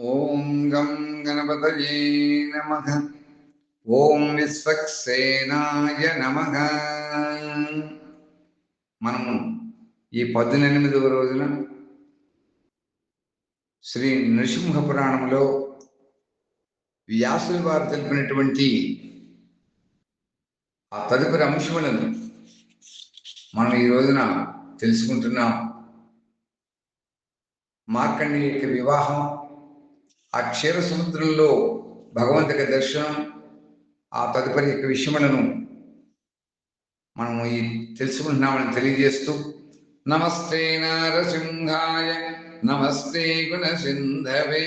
ఓం గం గణపతయే నమ. ఓం విశ్వక్సేనాయ నమ. మనము ఈ పద్దెనిమిదవ రోజున శ్రీ నృసింహ పురాణంలో వ్యాసుల వారు తెలిపినటువంటి ఆ తదుపరి అంశములను మనం ఈ రోజున తెలుసుకుంటున్నాం. మార్కండి యొక్క వివాహం ఆ క్షీర సముద్రంలో భగవంతుడి దర్శనం ఆ తదుపరి యొక్క విషయములను మనము ఈ తెలుసుకుంటున్నామని తెలియజేస్తూ నమస్తే నారసింహాయ నమస్తే గుణసింధవే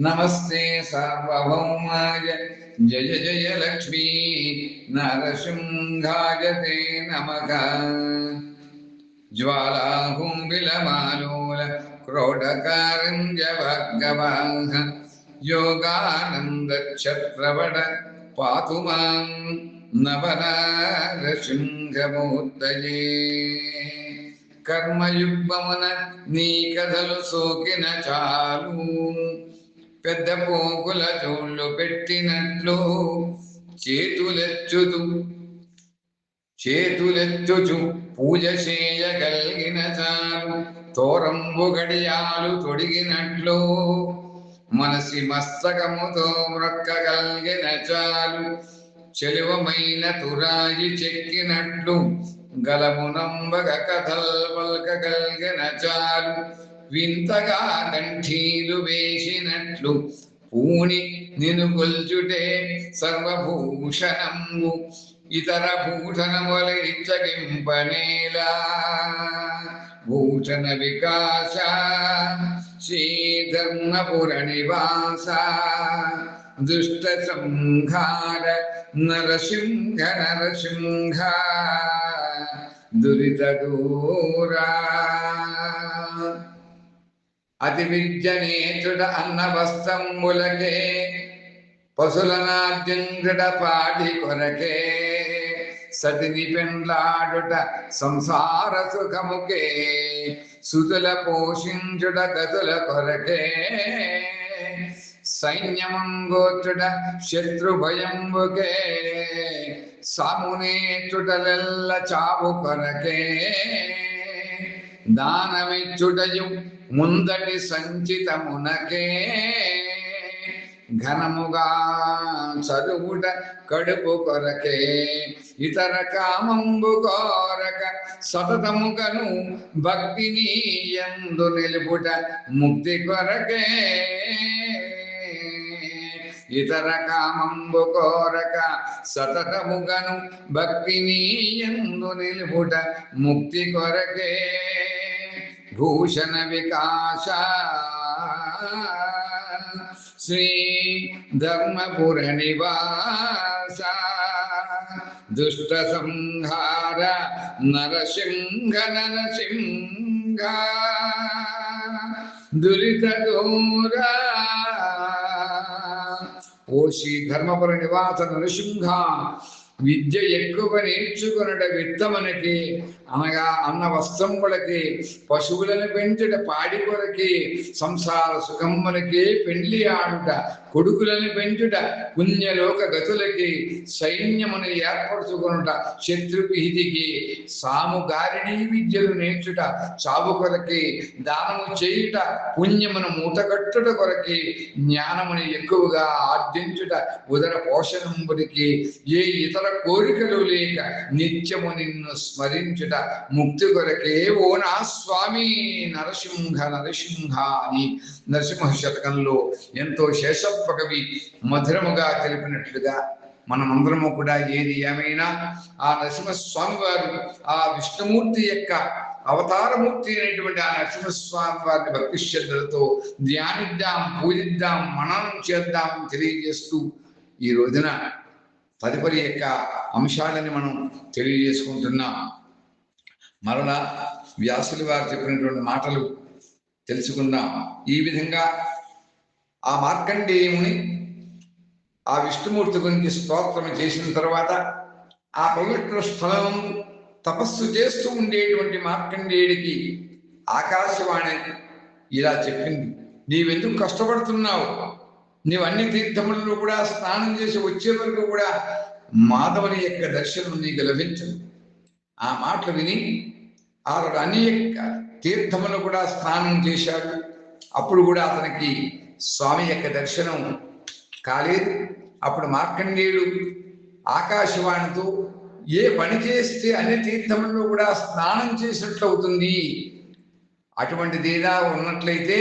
నమస్తే సార్వభౌమాయ జయ జయ లక్ష్మీ నరసింహాయ తే నమక జ్వాలాహుం విలమాలోల క్రోడకారంజవగవాహ యోగానందఛత్రవడ పాతు మాం నవనారసింహమూర్తయే కర్మయుగ్మమున నీ కథలు సోకిన చాలు పెద్ద పోగుల చోళ్ళు పెట్టినట్లు చేతులెచ్చుదు చేతులెచ్చుచు పూజ చేయగలిగిన చాలు. తోరంబు గడియాలు తొడిగినట్లు మనసి మస్తకముతో మ్రొక్కగలిగిన చాలు. చెలువమైన తురాయి చెక్కినట్లు గలమునంబగ కథల్ పల్కగలిగిన చాలు. వింతగా కంఠీలు వేసినట్లు పూని నిను కొల్చుటే సర్వభూషణంబు. ఇతర భూషణముల ఇచ్చగింపనేలా భూషణ వికాస శ్రీధర్మపుర నివాస దుష్ట సంహార నరసింహ నరసింహ దురిత దూరా అతి విద్యనేతుడ సతిని పెండ్లాడుట సంసార సుఖముకే సుతుల పోషించుట గతుల కొరకే. సైన్యమంగోచుట శత్రు భయంబుకే సామునేచుటలెల్ల చావు కొరకే. దానమిచ్చుటయు ముందటి సంచితమునకే. ఘనముగా చదువుట కడుపు కొరకే ఇతర కామంబు కోరక సతతముగను భక్తిని ఎందు నిలుపుట ముక్తి కొరకే. ఇతర కామంబు కోరక సతతముగను భక్తిని ఎందు నిలుపుట ముక్తి కొరకే. భూషణ వికాస శ్రీ ధర్మపుర నివాస దుష్ట సంహార నరసింహ నరసింహ దురిత దూరా ఓ శ్రీ ధర్మపుర నివాస నరసింహ విద్య ఎక్కువ నేర్చుకున్నట విత్తమనకి అనగా అన్న వస్త్రములకి పశువులను పెంచుట పాడి కొరకి సంసార సుఖములకి పెండ్లి ఆడుట కొడుకులను పెంచుట పుణ్యలోక గతులకి సైన్యమును ఏర్పరచుకొనుట శత్రుపిహితికి సాముగారిణీ విద్యలు నేర్చుట చావు కొరకి దానము చేయుట పుణ్యమును మూటగట్టుట కొరకి జ్ఞానమును ఎక్కువగా ఆర్జించుట ఉదర పోషణంబుడికి ఏ ఇతర కోరికలు లేక నిత్యము నిన్ను స్మరించుట. ముక్తి కొరకే ఓ నా స్వామి నరసింహ నరసింహ అని నరసింహ శతకంలో ఎంతో శేషప్ప కవి మధురముగా తెలిపినట్లుగా మనమందరము కూడా ఏది ఏమైనా ఆ నరసింహస్వామి వారు ఆ విష్ణుమూర్తి యొక్క అవతారమూర్తి అయినటువంటి ఆ నరసింహస్వామి వారిని భక్తి శ్రద్ధలతో ధ్యానిద్దాం పూజిద్దాం మననం చేద్దాం తెలియజేస్తూ ఈ రోజున తదుపరి యొక్క అంశాలని మనం తెలియజేసుకుంటున్నాం. మరణ వ్యాసులు వారు చెప్పినటువంటి మాటలు తెలుసుకుందాం. ఈ విధంగా ఆ మార్కండేయుని ఆ విష్ణుమూర్తి గురించి స్తోత్రం చేసిన తర్వాత ఆ పవిత్ర స్థలం తపస్సు చేస్తూ ఉండేటువంటి మార్కండేయుడికి ఆకాశవాణి ఇలా చెప్పింది నీవెందుకు కష్టపడుతున్నావు? నీవు అన్ని తీర్థములలో కూడా స్నానం చేసి వచ్చే వరకు కూడా మాధవుని యొక్క దర్శనం నీకు లభించదు. ఆ మాటలు విని ఆరు అన్ని తీర్థములు కూడా స్నానం చేశాడు. అప్పుడు కూడా అతనికి స్వామి యొక్క దర్శనం కాలేదు. అప్పుడు మార్కండేయుడు ఆకాశవాణితో ఏ పని చేస్తే అన్ని తీర్థములలో కూడా స్నానం చేసినట్లు అవుతుంది. అటువంటిది ఏదా ఉన్నట్లయితే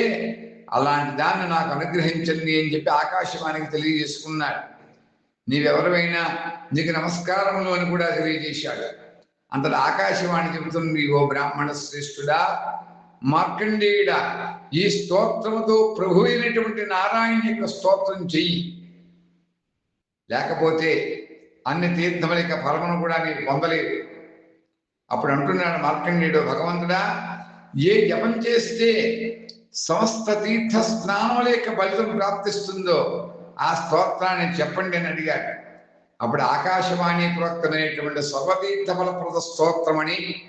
అలాంటి దాన్ని నాకు అనుగ్రహించండి అని చెప్పి ఆకాశవాణికి తెలియజేసుకున్నాడు. నీవెవరమైనా నీకు నమస్కారములు అని కూడా తెలియజేశాడు. అంతటి ఆకాశవాణి చెబుతుంది ఓ బ్రాహ్మణ శ్రేష్ఠుడా మార్కండేయుడా ఈ స్తోత్రముతో ప్రభు అయినటువంటి నారాయణ యొక్క స్తోత్రం చెయ్యి. లేకపోతే అన్ని తీర్థముల యొక్క ఫలమును కూడా నీకు పొందలేదు. అప్పుడు అంటున్నాడు మార్కండేయుడు భగవంతుడా ఏ జపం చేస్తే సమస్త తీర్థ స్నానముల యొక్క ఫలితం ప్రాప్తిస్తుందో ఆ స్తోత్రాన్ని చెప్పండి అని అడిగాడు. అప్పుడు ఆకాశవాణి ప్రోక్తమైనటువంటి సర్వతీర్థ ఫలప్రద స్తోత్రం అని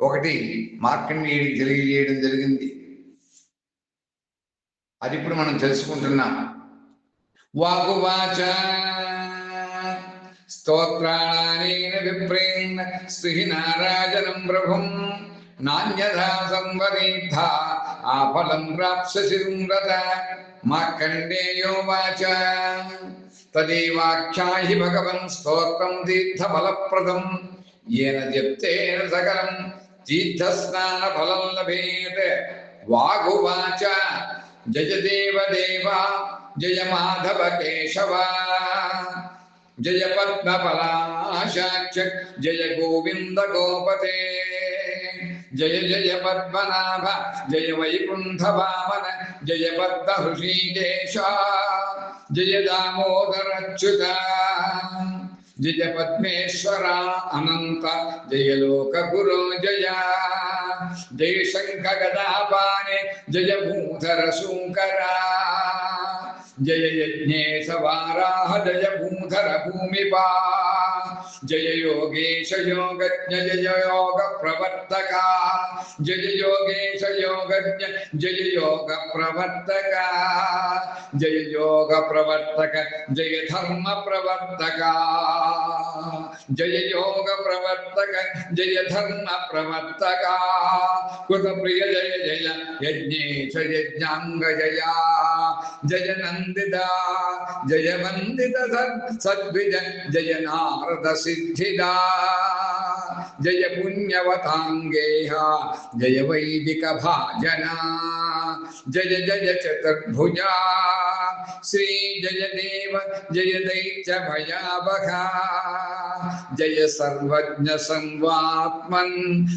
ఒకటి మార్కండేయుడికి తెలియజేయడం జరిగింది. అది ఇప్పుడు మనం తెలుసుకుంటున్నాం. వాగువాచ స్తోత్రాణేన విప్రేణ శ్రీనారాజనం ప్రభుం నాణ్యథా సంవరీర్థ ఆ ఫలం ప్రాప్స్యసి మార్కండేయో వాచ. తదేవాఖ్యాహి భగవన్ స్తోత్రం తీర్థఫలప్రదం ఏన జప్తేన సకలం తీర్థస్నాన ఫలం లభేత్ వాగువాచ జయ దేవ దేవ జయ మాధవ కేశవ జయ పద్మఫలాశాక్ష జయ గోవింద గోపతే జయ జయ పద్మనాభ జయ వైకుంఠ వామన జయ పద్మ హృషీకేశ జయ దామోదరచ్యుత జయ పద్మేశ్వర అనంత జయ లోక గురు జయ జయ శంఖ గదాపానే జయ భూధర శూకర జయ యజ్ఞేశ వారాహ జయ భూధర భూమిపా జయ యోగేశ యోగజ్ఞ జయ యోగ ప్రవర్తక జయ యోగేశ యోగజ్ఞ జయ యోగ ప్రవర్తక జయ యోగ ప్రవర్తక జయ ధర్మ ప్రవర్తక జయ యోగ ప్రవర్తక జయ ధర్మ ప్రవర్తక కృత ప్రియ జయ జయ యజ్ఞేశ యజ్ఞాంగ జయ జయ నందిత జయ వందిత సద్విజ జయ నారద సిద్ధిదా జయ పుణ్యవతాంగేహ జయ వైదిక భాజన జయ జయ చతుర్భుజా శ్రీ జయ దేవ జయ దైత్య భయావహ జయ సర్వజ్ఞ సంవాత్మన్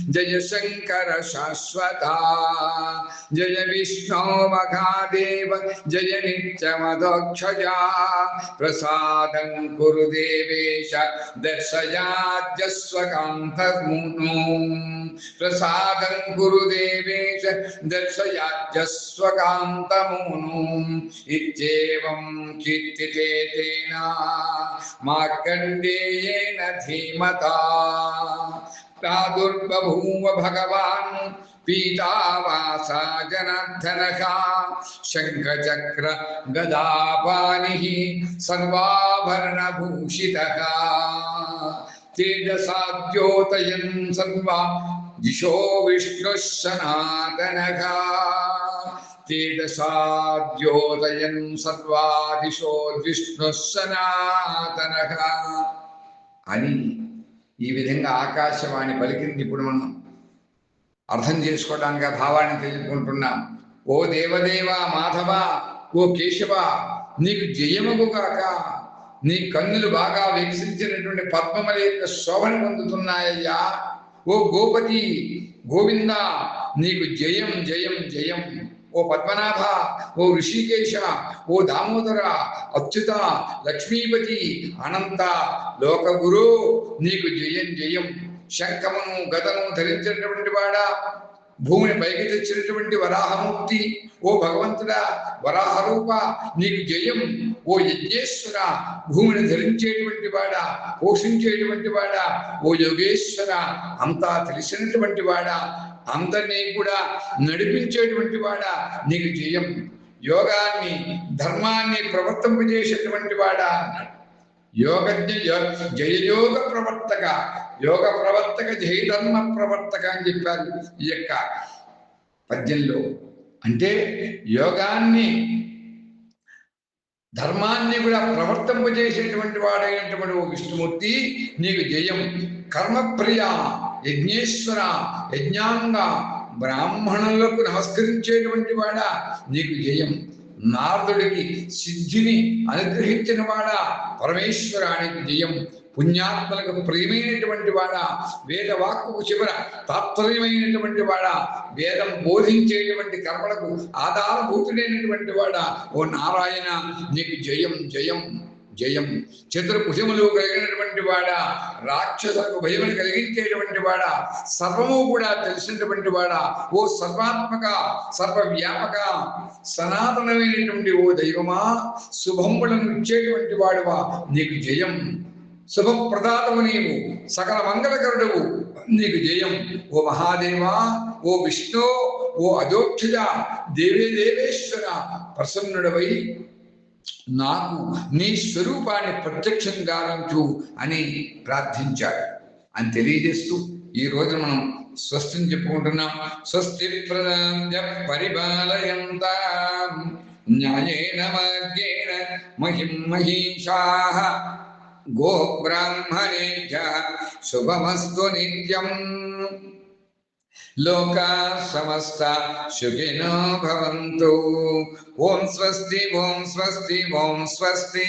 జయ శంకర శాశ్వత జయ విష్ణు మహాదేవ జయ నిత్యమదోక్షజా ప్రసాదం కురు प्रसाद कुरु देवेश दर्शयाजस्व कान्तमूनुम् इत्येवं कीर्तिते तेन मार्कण्डेयेन धीमता प्रादुर्बभूव भगवान् पीतावासा जनार्दनः शङ्खचक्र गदापानिः सर्वाभरणभूषितः तेजसा द्योतयन् सर्वा దిశో విష్ణుः సనాతనः తేజసాద్యోతయన్ సర్వాదిశో విష్ణుः సనాతనः అని ఈ విధంగా ఆకాశవాణి పలికింది ఇప్పుడు మనం. అర్థం చేసుకోవడానికి భావాన్ని తెలుసుకుంటున్నాం ఓ దేవదేవ మాధవ ఓ కేశవ నీకు జయముగాక నీ కన్నులు బాగా వికసించినటువంటి పద్మముల యొక్క శోభను పొందుతున్నాయ్యా ఓ గోపతి గోవింద నీకు జయం జయం జయం. ఓ పద్మనాభ ఓ ఋషికేశ ఓ దామోదర అచ్యుత లక్ష్మీపతి అనంత లోకగురు నీకు జయం జయం. శంఖమును గదను ధరించినటువంటి వాడా? భూమిని పైకి తెచ్చినటువంటి వరాహమూర్తి ఓ భగవంతుడా వరాహ రూప నీకు జయం. ఓ యజ్ఞేశ్వర భూమిని ధరించేటువంటి వాడా పోషించేటువంటి వాడా ఓ యోగేశ్వర అంతా తెలిసినటువంటి వాడా అందరినీ కూడా నడిపించేటువంటి వాడా నీకు జయం. యోగాన్ని ధర్మాన్ని ప్రవర్తింపజేసేటువంటి వాడా అన్నాడు యోగజ్ఞ జయయోగ ప్రవర్తక యోగ ప్రవర్తక జయధర్మ ప్రవర్తక అని చెప్పారు ఈ యొక్క పద్యంలో. అంటే యోగాన్ని ధర్మాన్ని కూడా ప్రవర్తింపజేసేటువంటి వాడైనటువంటి ఓ విష్ణుమూర్తి నీకు జయం. కర్మప్రియ యజ్ఞేశ్వర యజ్ఞాంగ బ్రాహ్మణులకు నమస్కరించేటువంటి వాడా నీకు జయం. నారదుడికి సిద్ధిని అనుగ్రహించిన వాడా పరమేశ్వరానికి జయం. పుణ్యాత్మలకు ప్రియమైనటువంటి వాడా వేద వాక్కు చివర తాత్పర్యమైనటువంటి వాడా వేదం బోధించేటువంటి కర్మలకు ఆధారభూతుడైనటువంటి వాడా. ఓ నారాయణ నీకు జయం జయం. జయం. చతుర్భుజములు కలిగినటువంటి వాడా రాక్షసులకు భయములు కలిగించేటువంటి వాడా సర్వము కూడా తెలిసినటువంటి వాడా ఓ సర్వాత్మక సర్వవ్యాపక సనాతనమైనటువంటి ఓ దైవమా శుభములను ఇచ్చేటువంటి వాడువా నీకు జయం. శుభప్రదాతము నీవు సకల మంగళకరుడవు నీకు జయం. ఓ మహాదేవా ఓ విష్ణు ఓ అదోక్షజ దేవే దేవేశ్వర ప్రసన్నుడవై నాకు నీ స్వరూపాన్ని ప్రత్యక్షం గావించు అని ప్రార్థించాడు. అని తెలియజేస్తూ ఈ రోజు మనం స్వస్తిని చెప్పుకుంటున్నాం. స్వస్తి ప్రదాంత్య పరిపాలయంత. న్యాయేన మార్గేణ మహిం మహిషా గో శుభమస్తు నిత్యం. లోకా సమస్త సుఖినో భవంతు ఓం స్వస్తి ఓం స్వస్తి ఓం స్వస్తి